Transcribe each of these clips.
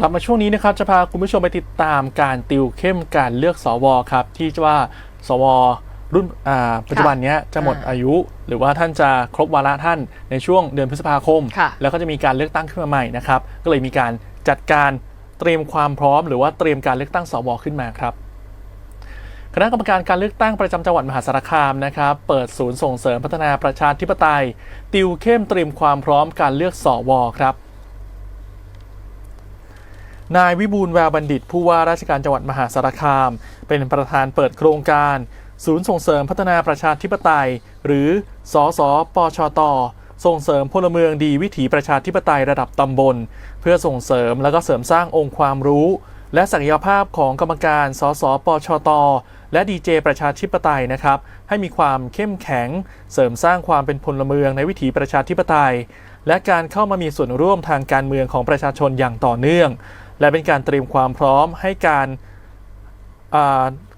กลับมาช่วงนี้นะครับจะพาคุณผู้ชมไปติดตามการติวเข้มการเลือกสวครับ ที่ว่าสวรุ่นอ่าปัจจุบันเนี้ยจะหมดอ่าอายุ หรือว่าท่านจะครบวาระท่านในช่วงเดือนพฤษภาคมค่ะแล้วก็จะมีการเลือกตั้งขึ้นมาใหม่นะครับก็เลยมีการจัดการเตรียมความพร้อม หรือว่าเตรียมการเลือกตั้งสวขึ้นมาครับคณะกรรมการการเลือกตั้งประจำจังหวัดมหาสารคามนะครับ เปิดศูนย์ส่งเสริมพัฒนาประชาธิปไตย ติวเข้มเตรียมความพร้อมการเลือกสวครับ นายวิบูลแววบัณฑิต ผู้ว่าราชการจังหวัดมหาสารคาม เป็นประธานเปิดโครงการ ศูนย์ส่งเสริมพัฒนาประชาธิปไตย หรือ สสปชต ส่งเสริมพลเมืองดีวิถีประชาธิปไตยระดับตำบล เพื่อส่งเสริมและก็เสริมสร้างองค์ความรู้ และศักยภาพของกรรมการ สสปชต และดีเจประชาธิปไตยนะครับ ให้มีความเข้มแข็ง เสริมสร้างความเป็นพลเมืองในวิถีประชาธิปไตย และการเข้ามามีส่วนร่วมทางการเมืองของประชาชนอย่างต่อเนื่อง และเป็นการเตรียมความพร้อมให้การ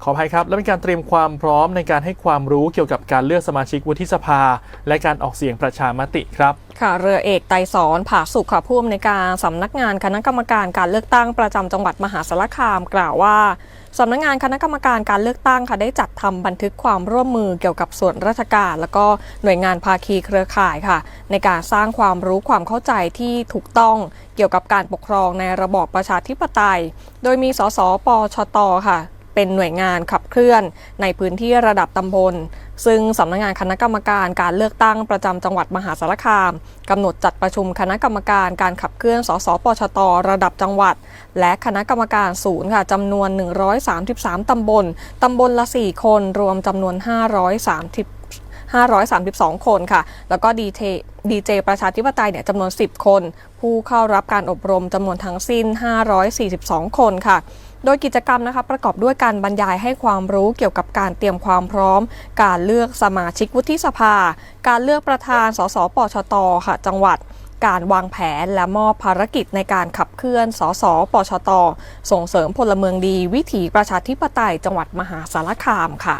ขออภัยครับ และเป็นการเตรียมความพร้อมในการให้ความรู้เกี่ยวกับการเลือกสมาชิกวุฒิสภา และการออกเสียงประชามติครับค่ะเรือเอกไตรสอนผาสุขค่ะผู้อำนวยการสำนักงานคณะกรรมการการเลือกตั้งประจำจังหวัดมหาสารคามกล่าวว่าสำนักงานคณะกรรมการการเลือกตั้งค่ะได้จัดทำบันทึกความร่วมมือเกี่ยวกับส่วนราชการ แล้วก็หน่วยงานภาคีเครือข่ายค่ะ ในการสร้างความรู้ความเข้าใจที่ถูกต้องเกี่ยวกับการปกครองในระบอบประชาธิปไตย โดยมีสสปชตค่ะ เป็นหน่วยงานขับเคลื่อนในพื้นที่ระดับตำบล ซึ่งสำนักงานคณะกรรมการการเลือกตั้งประจำจังหวัดมหาสารคามกำหนดจัดประชุมคณะกรรมการการขับเคลื่อน สสปชต ระดับจังหวัด และคณะกรรมการศูนย์ค่ะจำนวน 133 ตำบล ตำบลละ 4 คน รวมจำนวน 530 532 คนค่ะ แล้วก็ดีเจดีเจประชาธิปไตยเนี่ยจำนวน 10 คน ผู้เข้ารับการอบรมจำนวนทั้งสิ้น 542 คนค่ะโดยกิจกรรมนะคะประกอบด้วยการบรรยายให้ความรู้เกี่ยวกับการเตรียมความพร้อม การเลือกสมาชิกวุฒิสภา การเลือกประธาน สสปชตค่ะ จังหวัด การวางแผนและมอบภารกิจในการขับเคลื่อน สสปชต ส่งเสริมพลเมืองดี วิถีประชาธิปไตยจังหวัดมหาสารคามค่ะ